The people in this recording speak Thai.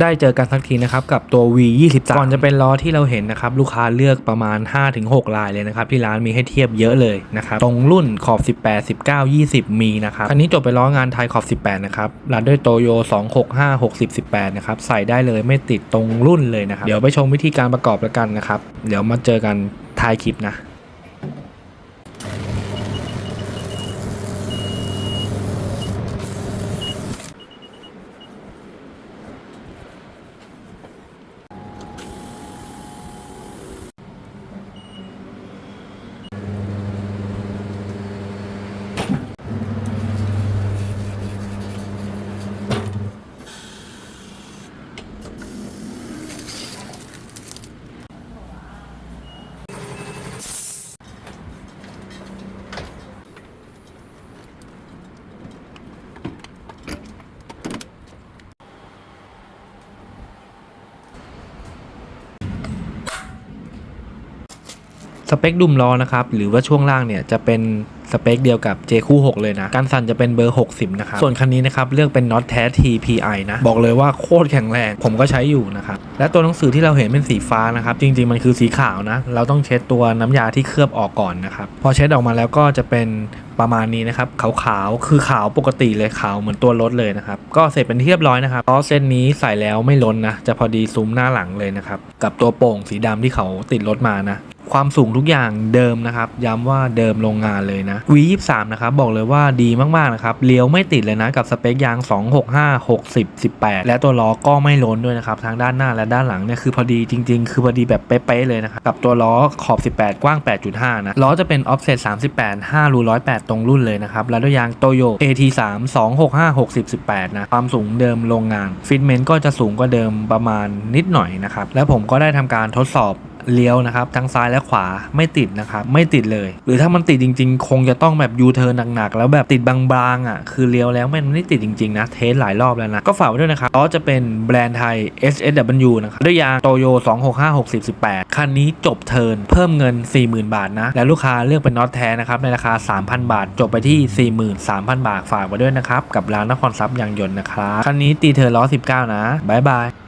ได้เจอกันสักทีนะครับกับตัว V23 ก่อนจะเป็นล้อที่เราเห็นนะครับลูกค้าเลือกประมาณ 5-6 ลายเลยนะครับที่ร้านมีให้เทียบเยอะเลยนะครับตรงรุ่นขอบ 18 19 20 มีนะครับคันนี้จบไปล้องานไทยขอบ 18 นะครับรัดด้วยโตโย 265 60 18 นะครับใส่ได้เลยไม่ติดตรงรุ่นเลยนะครับเดี๋ยวไปชมวิธีการประกอบแล้วกันนะครับเดี๋ยวมาเจอกันท้ายคลิปนะ สเปคดุมล้อนะครับหรือว่าช่วงล่างเนี่ยจะเป็นสเปคเดียวกับ J คู่ 6 เลยนะ การสั่นจะเป็นเบอร์ 60 นะครับ ส่วนคันนี้นะครับ เลือกเป็นน็อตแท้ TPI นะ บอกเลยว่าโคตรแข็งแรง ผมก็ใช้อยู่นะครับ และตัวหนังสือที่เราเห็นเป็นสีฟ้านะครับ จริง ๆ มันคือสีขาวนะ เราต้องเช็ดตัวน้ำยาที่เคลือบออกก่อนนะครับ พอเช็ดออกมาแล้วก็จะเป็นประมาณนี้นะครับขาวๆคือขาวปกติเลยขาวเหมือนตัวรถเลยนะครับ ก็เสร็จเป็นที่เรียบร้อยนะครับล้อเส้นนี้ใส่แล้วไม่ล้นนะจะพอดีซุ้มหน้าหลังเลยนะครับกับตัวโป่งสีดำที่เขาติดรถมานะความสูงทุกอย่างเดิมนะครับ ย้ำว่าเดิมโรงงานเลยนะ V23 นะครับบอกเลยว่าดีมากๆนะครับเลี้ยวไม่ติดเลยนะกับสเปคยาง 265 60 18 และตัวล้อก็ไม่ล้นด้วยนะครับทั้งด้านหน้าและด้านหลังเนี่ยคือพอดีจริง ๆ คือพอดีแบบเป๊ะๆเลยนะครับกับตัวล้อขอบ 18 กว้าง 8.5 นะล้อจะเป็น offset 38 5รู108ตรงรุ่นเลยนะครับ แล้วด้วยยางโตโย AT3 265 60 18 นะ ความสูงเดิมโรงงาน ฟิตเมนต์ก็จะสูงกว่าเดิมประมาณนิดหน่อยนะครับ และผมก็ได้ทำการทดสอบ เลี้ยวนะครับ ทั้งซ้ายและขวาไม่ติดนะครับไม่ติดเลย หรือถ้ามันติดจริง ๆ คงจะต้องแบบยูเทิร์นหนักๆแล้วแบบติดบางๆอะคือเลี้ยวแล้วมันไม่ติดจริงๆนะเทสหลายรอบแล้วนะก็ฝากไว้ด้วยนะครับล้อจะเป็นแบรนด์ไทย SSW นะครับด้วยยางโตโย265 60 18 คันนี้จบเทิร์นเพิ่มเงิน 40,000 บาทนะ และลูกค้าเลือกเป็นน็อตแท้นะครับในราคา 3,000 บาท จบไปที่ 43,000 บาทฝากไว้ด้วยนะครับ กับร้านนครทรัพย์ยางยนต์นะครับ คันนี้ตีเทิร์นล้อ 19 นะ บ๊ายบาย